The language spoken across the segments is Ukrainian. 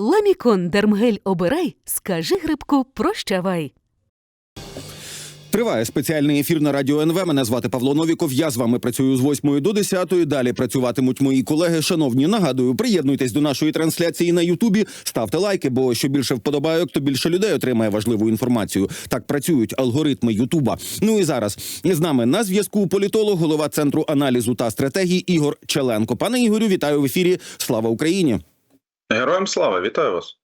Ламікон Дермгель обирай, скажи грибку прощавай. Триває спеціальний ефір на радіо НВ. Мене звати Павло Новіков. Я з вами працюю з 8 до 10. Далі працюватимуть мої колеги. Шановні, нагадую, приєднуйтесь до нашої трансляції на Ютубі. Ставте лайки, бо що більше вподобайок, то більше людей отримає важливу інформацію. Так працюють алгоритми Ютуба. Ну і зараз з нами на зв'язку політолог, голова центру аналізу та стратегії Ігор Челенко. Пане Ігорю, вітаю в ефірі. Слава Україні! Героям слава, вітаю вас.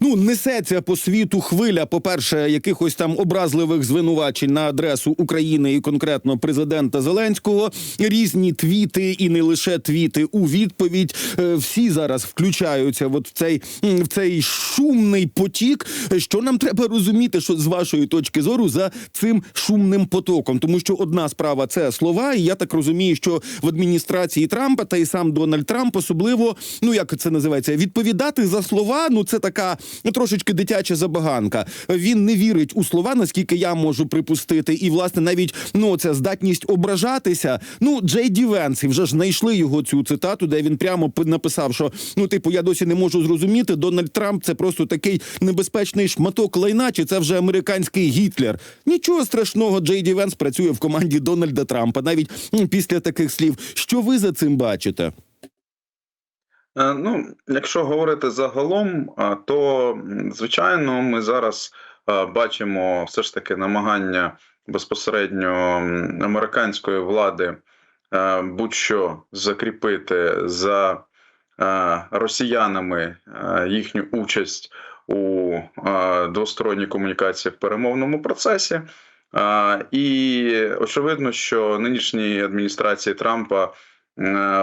Ну, несеться по світу хвиля, по-перше, якихось там образливих звинувачень на адресу України і конкретно президента Зеленського. Різні твіти, і не лише твіти у відповідь. Е, Всі зараз включаються от в цей в цей шумний потік. Що нам треба розуміти, що з вашої точки зору за цим шумним потоком? Тому що одна справа це слова, і я так розумію, що в адміністрації Трампа та і сам Дональд Трамп особливо, ну як це називається, відповідати за слова. Ну це така трошечки дитяча забаганка. Він не вірить у слова, наскільки я можу припустити, і власне навіть ну ця здатність ображатися. Ну, Джей Ді Венс, і вже ж знайшли його цю цитату, де він прямо написав, що ну, типу, я досі не можу зрозуміти. Дональд Трамп це просто такий небезпечний шматок лайна, чи це вже американський Гітлер. Нічого страшного, Джей Ді Венс працює в команді Дональда Трампа, навіть після таких слів. Що ви за цим бачите? Е, Ну, якщо говорити загалом, то звичайно ми зараз бачимо все ж таки намагання безпосередньо американської влади е, будь-що закріпити за е, росіянами е, їхню участь у е, двосторонній комунікації в перемовному процесі. І очевидно, що нинішній адміністрації Трампа Е,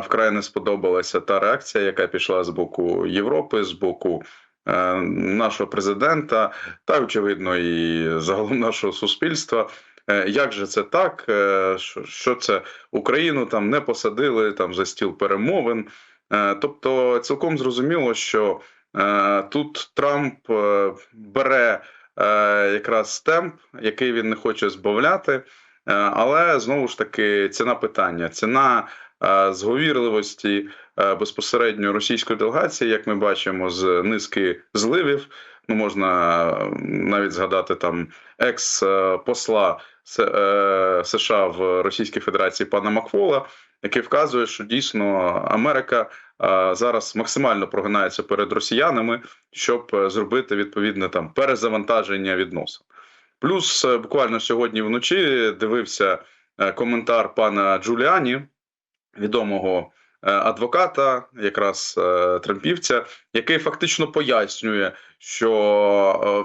вкрай не сподобалася та реакція, яка пішла з боку Європи, з боку е, нашого президента, та очевидно, і загалом нашого суспільства. Е, Як же це так? Е, Що, це Україну там не посадили там за стіл перемовин? Е, Тобто, цілком зрозуміло, що е, тут Трамп е, бере е, якраз темп, який він не хоче збавляти. Е, Але знову ж таки ціна питання, ціна е, зговірливості е, безпосередньо російської делегації, як ми бачимо, з низки зливів. Ну, можна е, навіть згадати там екс-посла е, США в Російській Федерації пана Макфола, який вказує, що дійсно Америка е, зараз максимально прогинається перед росіянами, щоб е, зробити відповідне там перезавантаження відносин. Плюс е, буквально сьогодні вночі дивився е, коментар пана Джуліані, відомого е, адвоката, якраз е, трампівця, який фактично пояснює, що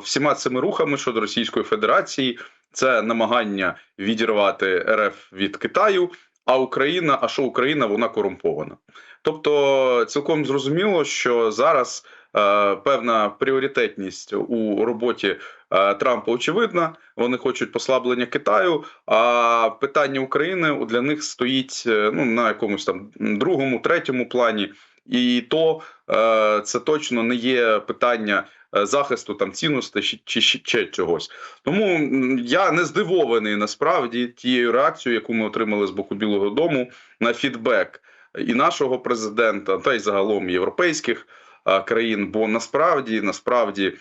е, всіма цими рухами щодо Російської Федерації це намагання відірвати РФ від Китаю. А Україна, а що Україна, вона корумпована. Тобто, цілком зрозуміло, що зараз е, певна пріоритетність у роботі Трампа очевидна. Вони хочуть послаблення Китаю. А питання України для них стоїть е, ну на якомусь там другому, третьому плані, і то е, це точно не є питання е, захисту там цінностей чи, ще чогось. Тому я не здивований насправді тією реакцією, яку ми отримали з боку Білого Дому на фідбек і нашого президента, та й загалом європейських е, країн. Бо насправді, насправді, е,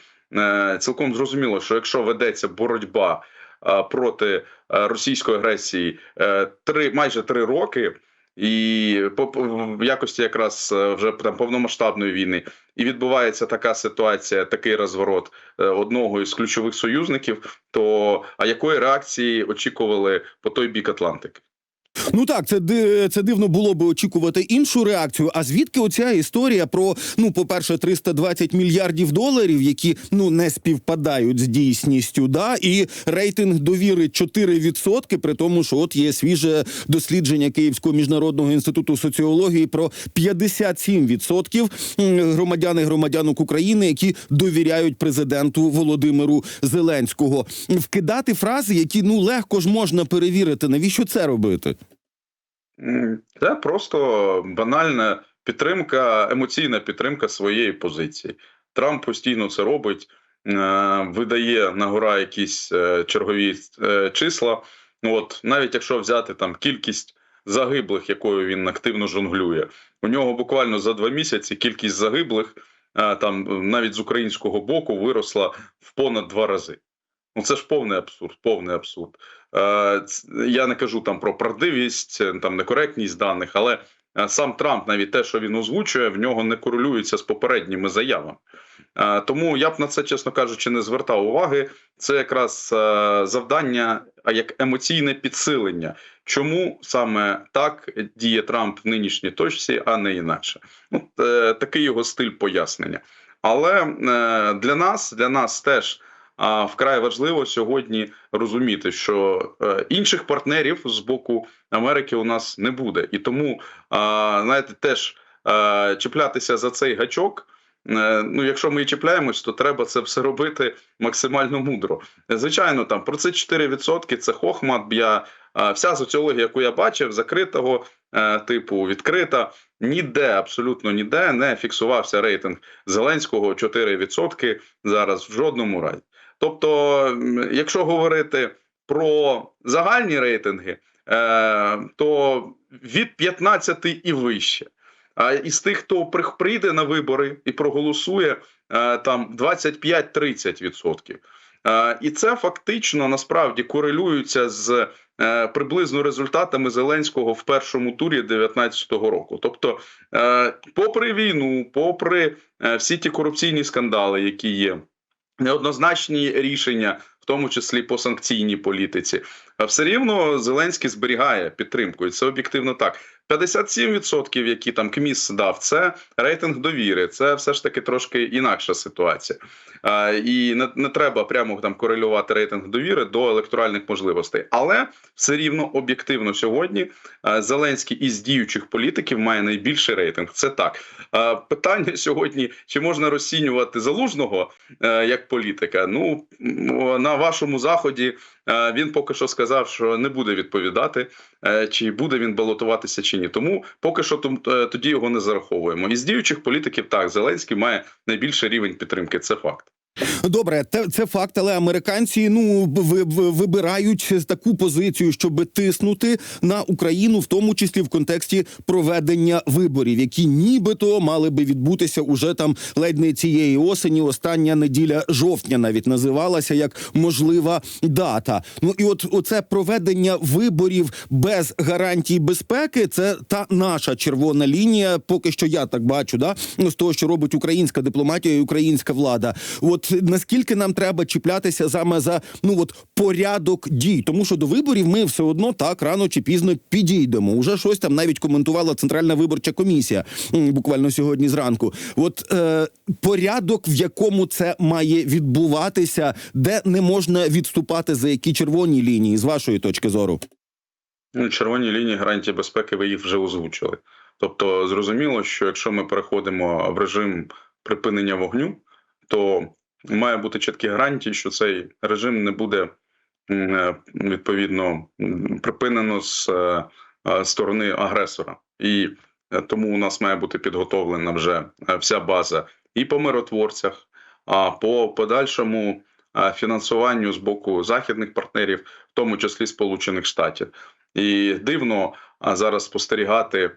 цілком зрозуміло, що якщо ведеться боротьба е, проти е, російської агресії е, три майже три роки. І в якості якраз е, вже там повномасштабної війни, і відбувається така ситуація, такий розворот е, одного із ключових союзників. То а якої реакції очікували по той бік Атлантики? Ну так, це це дивно було би очікувати іншу реакцію. А звідки оця історія про ну, по-перше, 320 мільярдів доларів, які ну не співпадають з дійсністю, да і рейтинг довіри 4%, при тому, що от є свіже дослідження Київського міжнародного інституту соціології про 57% м, громадян і громадянок України, які довіряють президенту Володимиру Зеленського. Вкидати фрази, які ну легко ж можна перевірити. Навіщо це робити? Це просто банальна підтримка, емоційна підтримка своєї позиції. Трамп постійно це робить, е, видає на гора якісь е, чергові е, числа. Ну от навіть якщо взяти там кількість загиблих, якою він активно жонглює, у нього буквально за два місяці кількість загиблих там навіть з українського боку виросла в понад два рази. Ну це ж повний абсурд, повний абсурд. Е, Я не кажу там про правдивість, е, там некоректність даних, але е, сам Трамп, навіть те, що він озвучує, в нього не корелюється з попередніми заявами. Тому я б на це, чесно кажучи, не звертав уваги. Це якраз завдання, а як емоційне підсилення. Чому саме так діє Трамп в нинішній точці, а не інакше? Е, такий його стиль пояснення. Але для нас, для нас теж а, вкрай важливо сьогодні розуміти, що е, інших партнерів з боку Америки у нас не буде, і тому знаєте, теж е, чіплятися за цей гачок. е, Ну, якщо ми і чіпляємось, то треба це все робити максимально мудро. Звичайно, там про це 4% це хохмат. Я вся соціологія, яку я бачив, закритого типу відкрита. Ніде, абсолютно ніде не фіксувався рейтинг Зеленського 4% зараз в жодному разі. Тобто, якщо говорити про загальні рейтинги, е, то від 15 і вище. А із тих, хто прийде на вибори і проголосує, е, там 25-30%. Е, І це фактично насправді корелюється з приблизно результатами Зеленського в першому турі 2019 року. Тобто, попри війну, попри всі ті корупційні скандали, які є, неоднозначні рішення, в тому числі по санкційній політиці, а все рівно Зеленський зберігає підтримку, і це об'єктивно так. 57%, які там КМІС дав, це рейтинг довіри. Це все ж таки трошки інакша ситуація. І не, не треба прямо там корелювати рейтинг довіри до електоральних можливостей. Але все рівно об'єктивно сьогодні Зеленський із діючих політиків має найбільший рейтинг. Це так. Питання сьогодні: чи можна розцінювати залужного е, як політика? Ну на вашому заході е, він поки що сказав, що не буде відповідати, е, чи буде він балотуватися чи ні. Тому поки що е, тоді його не зараховуємо. Із діючих політиків так Зеленський має найбільший рівень підтримки. Це факт. Добре, це факт, але американці ну ви- ви- вибирають таку позицію, щоб тиснути на Україну, в тому числі в контексті проведення виборів, які нібито мали би відбутися уже там ледь не цієї осені. Остання неділя жовтня навіть називалася як можлива дата. Ну і от оце проведення виборів без гарантій безпеки. Це та наша червона лінія. Поки що я так бачу, да з того, що робить українська дипломатія і українська влада. От наскільки нам треба чіплятися саме за ну от порядок дій, тому що до виборів ми все одно так рано чи пізно підійдемо. Уже щось там навіть коментувала центральна виборча комісія буквально сьогодні зранку. От е, порядок, в якому це має відбуватися, де не можна відступати за які червоні лінії, з вашої точки зору. Ну, червоні лінії гарантії безпеки ви їх вже озвучили. Тобто, зрозуміло, що якщо ми переходимо в режим припинення вогню, то має бути чіткі гарантії, що цей режим не буде е, відповідно припинено з е, е, сторони агресора. І тому у нас має бути підготовлена вже вся база і по миротворцях, а по подальшому фінансуванню з боку західних партнерів, в тому числі Сполучених Штатів. І дивно зараз спостерігати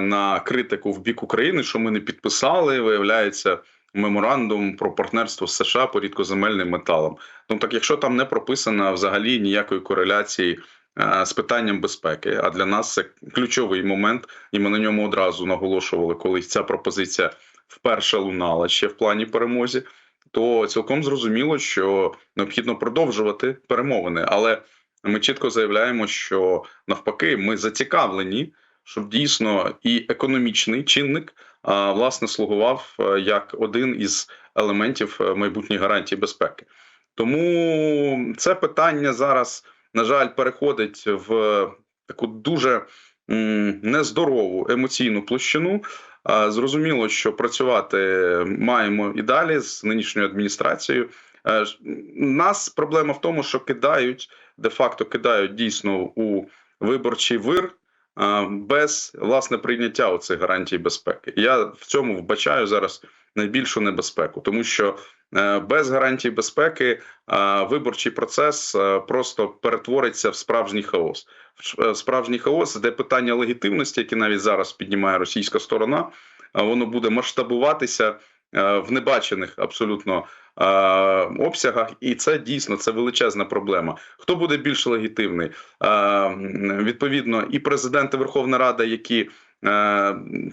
на критику в бік України, що ми не підписали, виявляється. Меморандум про партнерство з США по рідкоземельним металам. Ну так, якщо там не прописано взагалі ніякої кореляції е, з питанням безпеки, а для нас це ключовий момент, і ми на ньому одразу наголошували, коли ця пропозиція вперше лунала ще в плані перемозі, то цілком зрозуміло, що необхідно продовжувати перемовини. Але ми чітко заявляємо, що навпаки, ми зацікавлені, щоб дійсно і економічний чинник власне слугував е, як один із елементів е, майбутньої гарантії безпеки. Тому це питання зараз, на жаль, переходить в таку дуже нездорову емоційну площину. Зрозуміло, що працювати маємо і далі з нинішньою адміністрацією. Е, Нас проблема в тому, що кидають де-факто кидають дійсно у виборчий вир без власне прийняття оцих гарантій безпеки. Я в цьому вбачаю зараз найбільшу небезпеку, тому що е, без гарантій безпеки виборчий процес е, просто перетвориться в справжній хаос. В е, Справжній хаос, де питання легітимності, які навіть зараз піднімає російська сторона, воно буде масштабуватися е, в небачених абсолютно е, обсягах, і це дійсно це величезна проблема. Хто буде більш легітимний? Е, Відповідно, і президент і Верховна Рада, які е,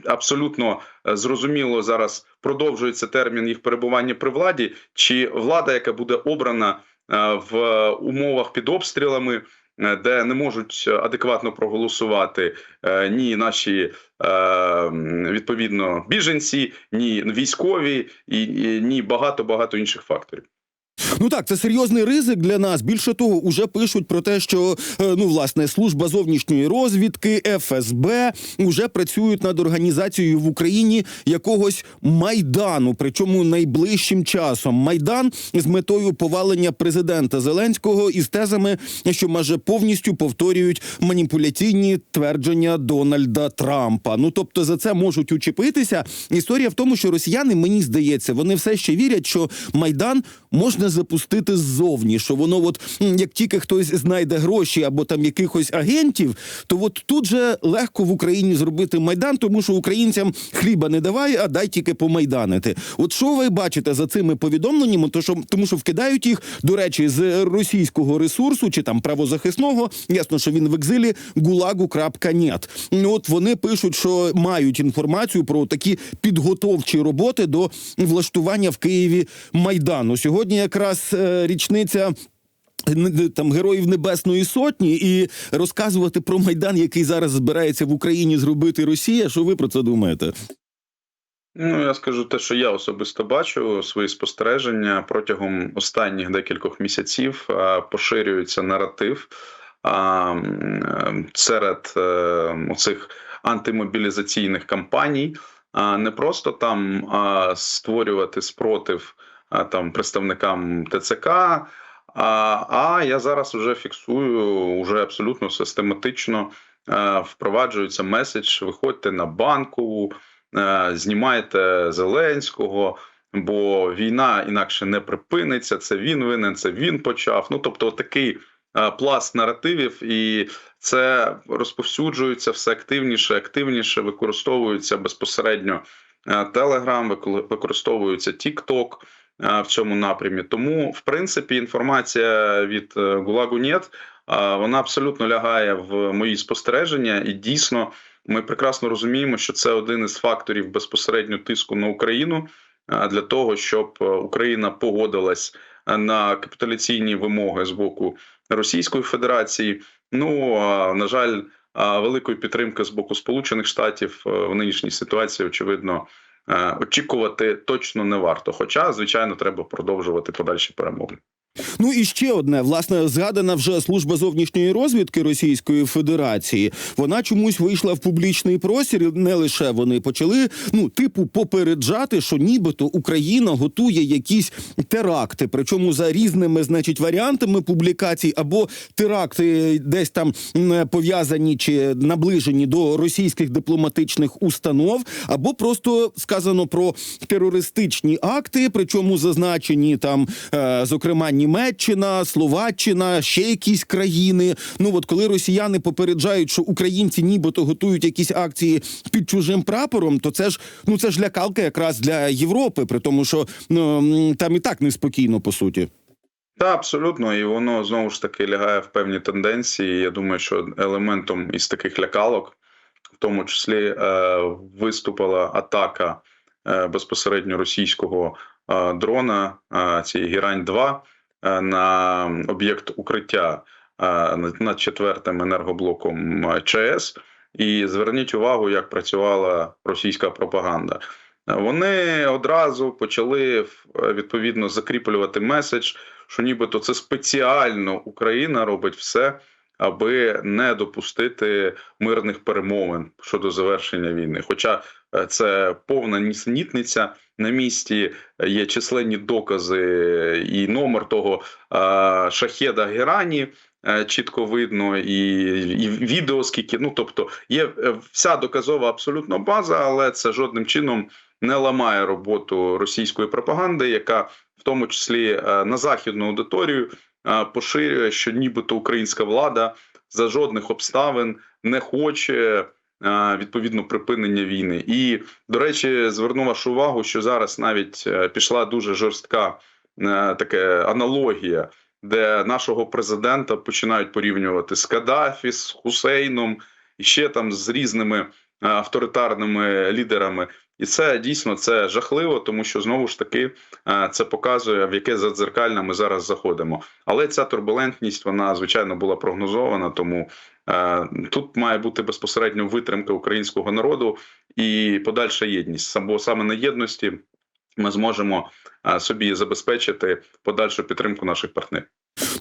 абсолютно е, зрозуміло зараз продовжується термін їх перебування при владі, чи влада, яка буде обрана е, в умовах під обстрілами. Е, Де не можуть адекватно проголосувати е, ні наші е, відповідно біженці, ні військові, і, ні багато багато інших факторів. Ну так, це серйозний ризик для нас. Більше того, уже пишуть про те, що е, ну власне служба зовнішньої розвідки, ФСБ уже працюють над організацією в Україні якогось майдану, причому найближчим часом. Майдан з метою повалення президента Зеленського із тезами, що майже повністю повторюють маніпуляційні твердження Дональда Трампа. Ну тобто за це можуть учепитися. Історія в тому, що росіяни, мені здається, вони все ще вірять, що майдан можна запустити ззовні. Що воно, от як тільки хтось знайде гроші або там якихось агентів, то от тут же легко в Україні зробити майдан, тому що українцям хліба не давай, а дай тільки помайданити. От що ви бачите за цими повідомленнями? То що тому, що вкидають їх до речі з російського ресурсу чи там правозахисного, ясно, що він в екзилі гулагу.нет. Ну, От вони пишуть, що мають інформацію про такі підготовчі роботи до влаштування в Києві майдану. Сьогодні якраз е, річниця. Там героїв Небесної Сотні і розказувати про майдан, який зараз збирається в Україні зробити Росія. Що ви про це думаєте? Ну, я скажу те, що я особисто бачу свої спостереження протягом останніх декількох місяців поширюється наратив е, серед е, оцих антимобілізаційних кампаній. А не просто там створювати спротив там представникам ТЦК. А, а я зараз вже фіксую вже абсолютно систематично е, впроваджується меседж: виходьте на банкову, е, знімайте Зеленського, бо війна інакше не припиниться. Це він винен, це він почав. Ну тобто, такий е, пласт наративів, і це розповсюджується все активніше, активніше використовується безпосередньо Телеграм, використовується е, в цьому напрямі. Тому, в принципі, інформація від е, Гулагу Нет, е, вона абсолютно лягає в мої спостереження, і дійсно ми прекрасно розуміємо, що це один із факторів безпосередньо тиску на Україну е, для того, щоб е, Україна погодилась е, на капітуляційні вимоги з боку Російської Федерації. Ну на жаль, великої підтримки з боку Сполучених Штатів е, в нинішній ситуації, очевидно, е, очікувати точно не варто. Хоча, звичайно, треба продовжувати подальші перемоги. Ну і ще одне, власне, згадана вже служба зовнішньої розвідки Російської Федерації. Вона чомусь вийшла в публічний простір. Не лише вони почали ну, типу, попереджати, що нібито Україна готує якісь теракти, причому за різними, значить, варіантами публікацій, або теракти десь там пов'язані чи наближені до російських дипломатичних установ, або просто сказано про терористичні акти, причому зазначені там, е, зокрема, Німеччина, Словаччина, ще якісь країни. Ну от коли росіяни попереджають, що українці нібито готують якісь акції під чужим прапором, то це ж ну це ж лякалка якраз для Європи, при тому, що ну, там і так неспокійно по суті. Та абсолютно, і воно знову ж таки лягає в певні тенденції. Я думаю, що елементом із таких лякалок, в тому числі, е, виступила атака е, безпосередньо російського е, дрона, цієї Герань 2 е, на об'єкт укриття е, над- четвертим енергоблоком е, ЧАЕС. І зверніть увагу, як працювала російська пропаганда. Е, Вони одразу почали е, відповідно закріплювати меседж, що нібито це спеціально Україна робить все, аби не допустити мирних перемовин щодо завершення війни. Хоча е, це повна нісенітниця. На місці є численні докази, і номер того е, шахеда Герані е, чітко видно, і, і відео скільки. Ну тобто є вся доказова абсолютно база, але це жодним чином не ламає роботу російської пропаганди, яка в тому числі на західну аудиторію поширює, що нібито українська влада за жодних обставин не хоче е, відповідно припинення війни. І, до речі, зверну вашу увагу, що зараз навіть е, пішла дуже жорстка е, така аналогія, де нашого президента починають порівнювати з Каддафі, з Хусейном і ще там з різними е, авторитарними лідерами. І це дійсно це жахливо, тому що знову ж таки е, це показує, в яке задзеркальне ми зараз заходимо. Але ця турбулентність, вона звичайно була прогнозована. Тому е, тут має бути безпосередньо витримка українського народу і подальша єдність. Бо саме на єдності ми зможемо е, собі забезпечити подальшу підтримку наших партнерів.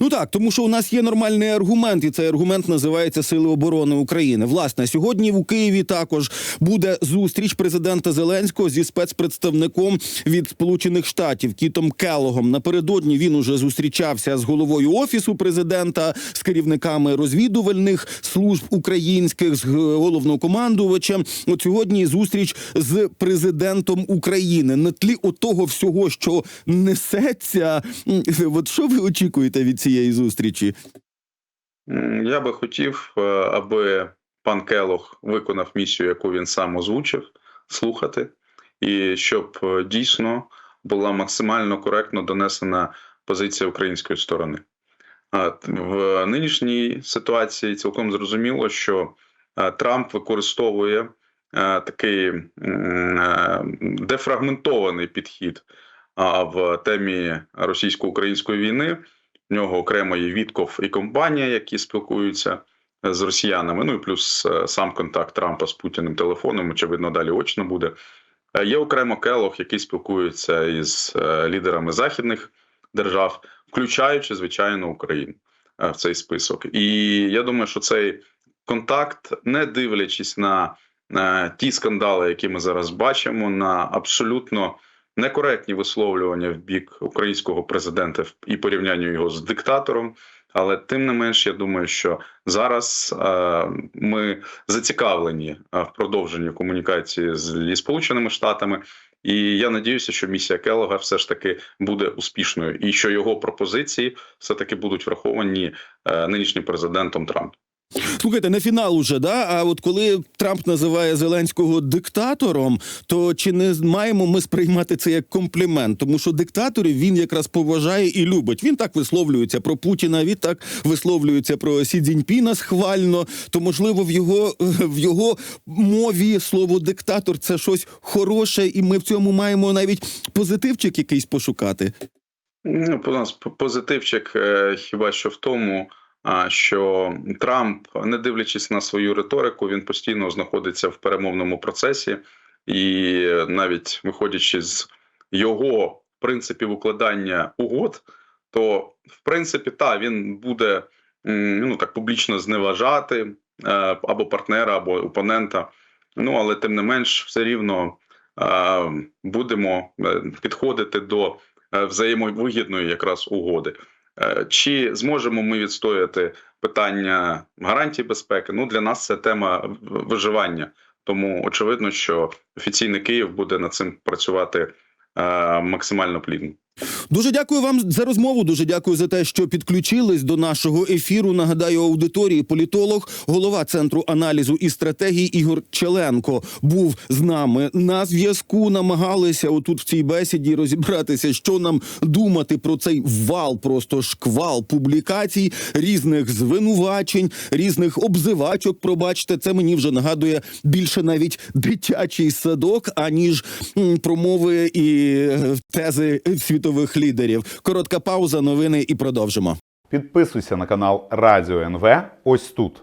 Ну так, тому що у нас є нормальний аргумент, і цей аргумент називається Сили оборони України. Власне, сьогодні у Києві також буде зустріч президента Зеленського зі спецпредставником від Сполучених Штатів Кітом Келлогом. Напередодні він уже зустрічався з головою офісу президента, з керівниками розвідувальних служб українських, з головнокомандувачем. От сьогодні зустріч з президентом України на тлі отого всього, що несеться. От що ви очікуєте від цієї зустрічі? Я би хотів, е, аби пан Келох виконав місію, яку він сам озвучив, слухати, і щоб е, дійсно була максимально коректно донесена позиція української сторони. В нинішній ситуації цілком зрозуміло, що е, Трамп використовує такий дефрагментований підхід в темі російсько-української війни. В нього окремо є Вітков і компанія, які спілкуються е, з росіянами. Ну і плюс е, сам контакт Трампа з Путіним телефоном, очевидно, далі очно буде. Е, Є окремо Келох, який спілкується із лідерами західних держав, включаючи, звичайно, Україну в цей список. І я думаю, що цей контакт, не дивлячись на ті скандали, які ми зараз бачимо, на абсолютно некоректні висловлювання в бік українського президента і порівняння його з диктатором. Але тим не менш, я думаю, що зараз е, ми зацікавлені е, в продовженні комунікації з Сполученими Штатами. І я надіюся, що місія Келога все ж таки буде успішною, і що його пропозиції все таки будуть враховані е, нинішнім президентом Трампом. Слухайте, не фінал уже, да? А от коли Трамп називає Зеленського диктатором, то чи не маємо ми сприймати це як комплімент? Тому що диктаторів він якраз поважає і любить. Він так висловлюється про Путіна, він так висловлюється про Сі Цзіньпіна схвально. То можливо в його в його мові слово диктатор це щось хороше, і ми в цьому маємо навіть позитивчик якийсь пошукати. Ну, у нас позитивчик е, хіба що в тому, що Трамп, не дивлячись на свою риторику, він постійно знаходиться в перемовному процесі, і навіть виходячи з його принципів укладання угод, то в принципі та він буде ну так публічно зневажати е, або партнера, або опонента. Ну але тим не менш, все рівно е, будемо е, підходити до взаємовигідної якраз угоди. Е, Чи зможемо ми відстояти питання гарантій безпеки? Ну для нас це тема виживання. Тому очевидно, що офіційний Київ буде над цим працювати е, максимально плідно. Дуже дякую вам за розмову. Дуже дякую за те, що підключились до нашого ефіру. Нагадаю, аудиторії політолог, голова центру аналізу і стратегії Ігор Челенко був з нами на зв'язку. Намагалися отут в цій бесіді розібратися, що нам думати про цей вал, просто шквал публікацій, різних звинувачень, різних обзивачок. Пробачте, це мені вже нагадує більше навіть дитячий садок, аніж промови і е, тези світових лідерів. Коротка пауза, новини і продовжимо. Підписуйся на канал Радіо НВ ось тут.